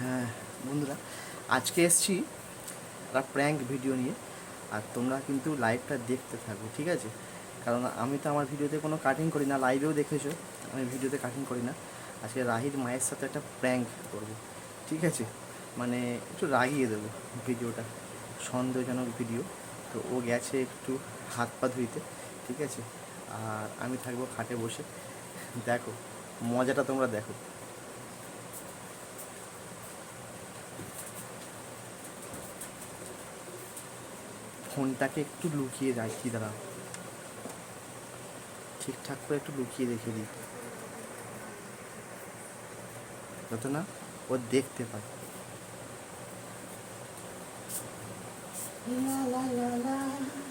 হ্যাঁ বন্ধুরা, আজকে এসছি একটা প্র্যাঙ্ক ভিডিও নিয়ে, আর তোমরা কিন্তু লাইভটা দেখতে থাকো, ঠিক আছে? কারণ আমি তো আমার ভিডিওতে কোনো কাটিং করি না লাইভেও দেখেছ, আমি ভিডিওতে কাটিং করি না। আজকে রাহির মায়ের সাথে একটা প্র্যাঙ্ক করব, ঠিক আছে? মানে একটু রাগিয়ে দেবো ভিডিওটা সন্দেহজনক ভিডিও তো ও গেছে একটু হাত পা ধুইতে, ঠিক আছে? আর আমি থাকব খাটে বসে। দেখো, মজাটা তোমরা দেখো। ফোনটাকে একটু লুকিয়ে রাখি দাঁড়া ঠিকঠাক করে একটু লুকিয়ে রেখে দিই। যত না ও দেখতে পায়। লা লা লা লা।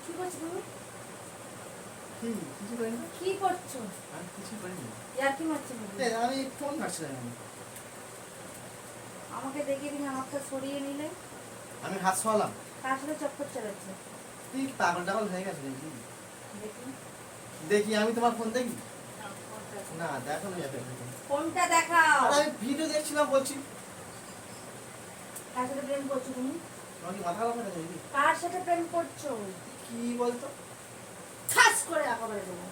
কি করছ? কি কিছু করিনি ইয়ার কি মারছো আমাকে দেখিয়ে দিন আমাকে সরিয়ে নিলে আমি হাত শোয়ালাম কার সাথে চক্কর চালাচ্ছে। তুই কি পাগল টাগল হয়ে গেছে নাকি? দেখি। দেখি আমি তোমার ফোন দেখি? না যাবে না। ফোনটা দেখাও। আমি ভিডিও দেখছিলাম বলছি। কার সাথে প্রেম করছ তুমি? তোমার কি মাথা খারাপ হয়ে গেছে কার সাথে প্রেম করছ? কি বলতো? খাস করে একেবারে দেবো।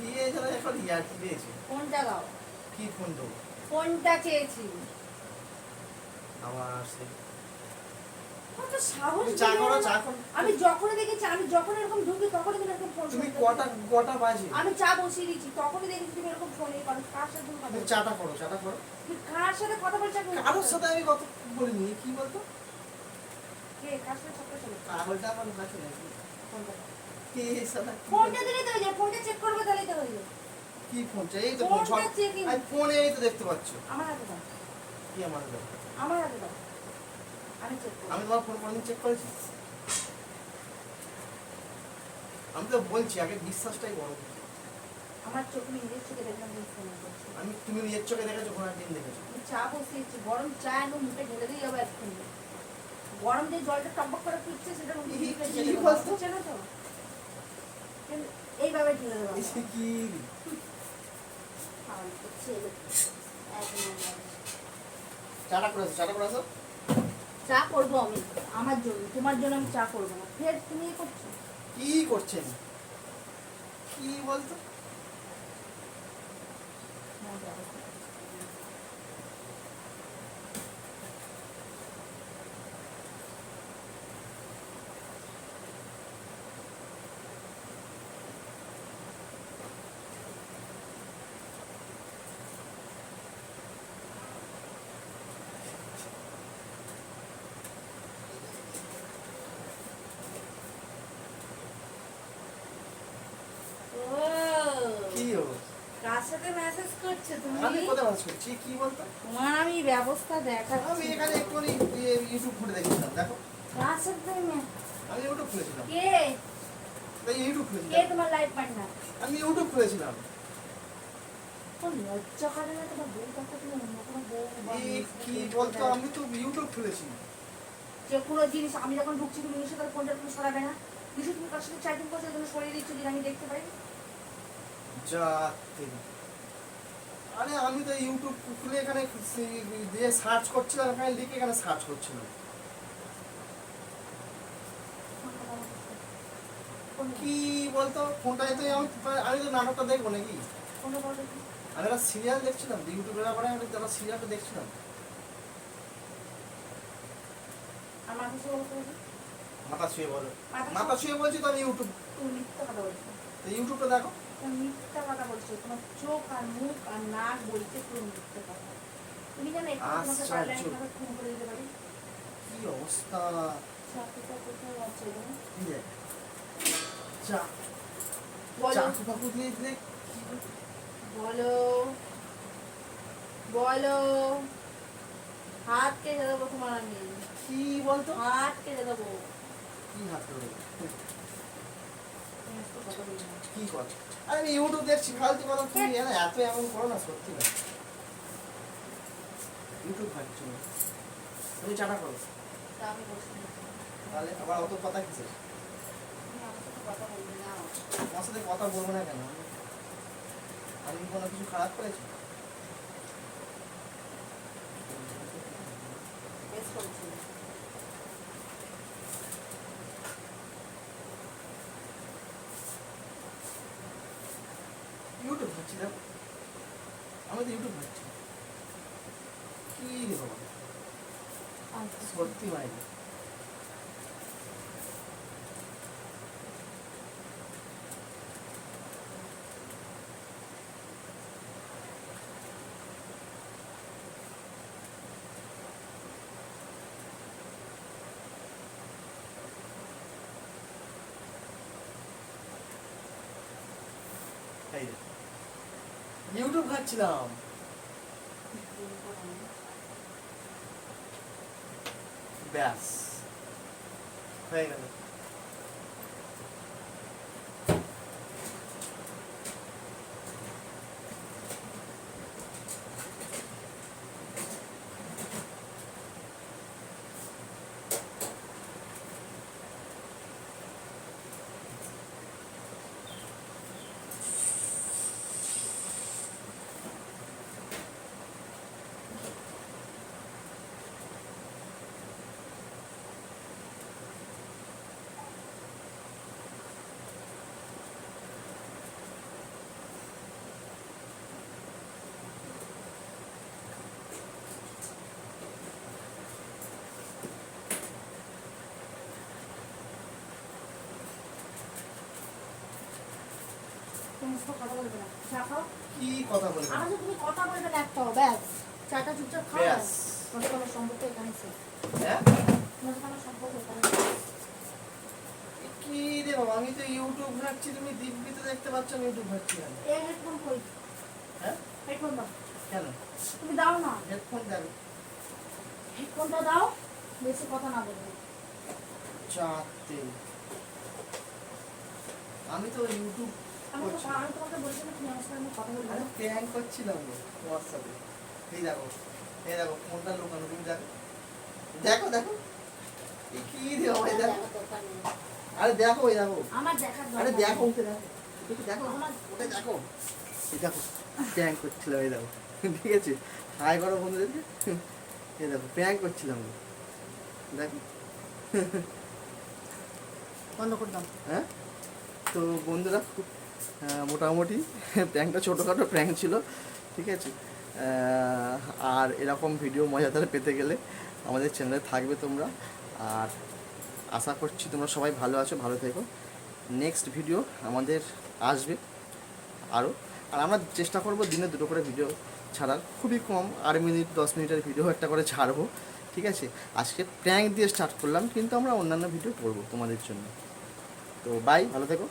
ইয়ে যারা এখন ইয়ার কি দিয়েছে ফোনটা দাও। কি ফোন দেবো? ফোনটা চেয়েছি। আমার সে কত সাহস তুমি চা দিলে করো না? চা করো আমি যখনই দেখেছি আমি যখন এরকম ঢুকি তখনই তুমি এরকম ফোন তুমি কটা কটা বাজে? আমি চা বসিয়ে তখনই দেখেছি তুমি এরকম ফোনে করো কার সাথে তুমি কথা চাটা করো চাটা করো। তুমি কার সাথে কথা বলছো কারোর সাথে আমি কত বলিনি কি বলতো? কে কার সাথে চালাচ্ছে পাগলটা আমার কাছে নাকি ফোনটা কে সালা ফোনটা দিলে তো হয়ে ফোনটা চেক করবে তাহলেই তো হয়ে কি ফোন চাই এই তো ফোন। আমি ফোনে এই তো দেখতে পাচ্ছ। আমার হাতে দাও। কি আমার হাতে? আমার হাতে দাও। আমি তোমার ফোন কোনদিন চেক করেছি? আমি তো বলছি আগে বিশ্বাসটাই বড় আমার চোখ নিজের চোখে দেখলাম আমি তুমি নিজের চোখে দেখেছ দেখেছ? চা বসিয়েছি গরম চা একদম মুখে ঢেলে দিয়ে যাব এক্ষুনি গরম যে জলটা টকবক করে পিচ্ছে সেটা মুখে? বুঝছে না তো? এইভাবে ঢেলে দেবো কি। চাটা করেছ চাটা করেছ চা করব আমি আমার জন্য তোমার জন্য আমি চা করব না। ফের তুমি এ করছ? কি করছেন কি বলতো মজা হবে। ও, কি হলো মেসেজ করছ তুমি? আমি কোথায় বাস করছি কি বলতো? তোমার আমি ব্যবস্থা আমি এখানে একটুখানি ইউটিউব খুলে দেখেছিলাম দেখো। আমি ইউটিউব খুলেছিলাম। কে? তাই ইউটিউব কে তোমার লাইফ পার্টনার আমি ইউটিউব খুলেছিলাম। কি বলতো? আমি তো ইউটিউব খুলেছি। যে কোনো জিনিস আমি যখন ঢুকছি তুমি নিশ্চয় তার ফোনটা তুমি সরাবে না। নিশ্চয় তুমি কার সাথে চ্যাটিং করছ তুমি সরিয়ে দিচ্ছ আমি দেখতে পাই যা। আরে আমি তো ইউটিউব খুলে এখানে দিয়ে সার্চ করছিলাম এখানে লিখে এখানে সার্চ করছিলাম। কি বলতো? ফোনটায় তো আমি আমি তো নাটকটা দেখব নাকি? আমি একটা সিরিয়াল দেখছিলাম ইউটিউবের ব্যাপারে আমি একটা সিরিয়ালটা দেখছিলাম। মাথা শুয়ে বলো। মাথা শুয়ে বলছি তো আমি ইউটিউব ইউটিউবটা দেখো। মিথ্যা কথা বলছো তোমার চোখ আর মুখ আর নাক বলছে পুরো মিথ্যা কথা। তুমি জানো একটু তোমাকে পারলে আমি তোমাকে খুন করে দিতে পারি? কি অবস্থা? চাকরিটা কোথায় যাচ্ছে এখানে? কি রে? চা বলো। চাকু দিয়ে দিলে বলো। বলো। হাত কেটে দেবো তোমার আমি কি বলতো? হাত কেটে দেবো। কি হাত আমি ইউটিউব দেখছি, ফালতু কথা তুমি এত এত এমন করো না, সত্যি না ইউটিউব ঘাটছি না তুমি চাটা করো। তাহলে আবার অত কথা তুমি আমার সাথে কথা বলবে না কেন? আমি কোনো কিছু খারাপ করেছি? বেশ করেছি। ইউটিউব আমাদের ইউটিউব ঘাটছি কি সত্যি মাই ইউটিউব ঘাটছিলাম। ব্যাস হয়ে গেল। কি কথা বলব? আমার তুমি কথা বলবে না একটাও ব্যাস। চাটা চুপচাপ খাও ব্যাস। তোমার সাথে সম্পর্ক এখানে শেষ। হ্যাঁ? তোমার সাথে সম্পর্ক এখানে কি রে বাবা আমি তো ইউটিউব ঘাটছি তুমি দিব্যি তো দেখতে পাচ্ছ আমি ইউটিউব ঘাটছি কেন? এই হেডফোন কই হ্যাঁ? হেডফোন দাও। কেন? তুমি দাও না। হেডফোন দেবে হেডফোনটা দাও বেশি কথা না বলবে। চাতে আমি তো ইউটিউব করছি। করছিলাম তোমার সাথে এই দেখো এই দেখো ফোনটা লুকানো তুমি দেখো। দেখো দেখো। কি রে বাবা দেখো। আরে দেখো এই দেখো। আরে দেখো ওকে দেখো। দেখো। আমার দেখো। এই দেখো প্র্যাঙ্ক করছিলাম এই দেখো। ঠিক আছে? হাই করো বন্ধুদেরকে। এই দেখো প্র্যাঙ্ক করছিলাম দেখো। বন্ধ করে দাও। হ্যাঁ? তো বন্ধুরা খুব মোটামুটি প্র্যাঙ্কটা ছোটোখাটো প্র্যাঙ্ক ছিল, ঠিক আছে? আর এরকম ভিডিও মজাদার পেতে গেলে আমাদের চ্যানেলে থাকবে তোমরা। আর আশা করছি তোমরা সবাই ভালো আছো, ভালো থেকো। নেক্সট ভিডিও আমাদের আসবে আরও আর আমরা চেষ্টা করব দিনে দুটো করে ভিডিও ছাড়ার। খুবই কম আট মিনিট, দশ মিনিটের ভিডিও একটা করে ছাড়বো, ঠিক আছে? আজকে প্র্যাঙ্ক দিয়ে স্টার্ট করলাম, কিন্তু আমরা অন্যান্য ভিডিও করব তোমাদের জন্য। তো বাই ভালো থেকো।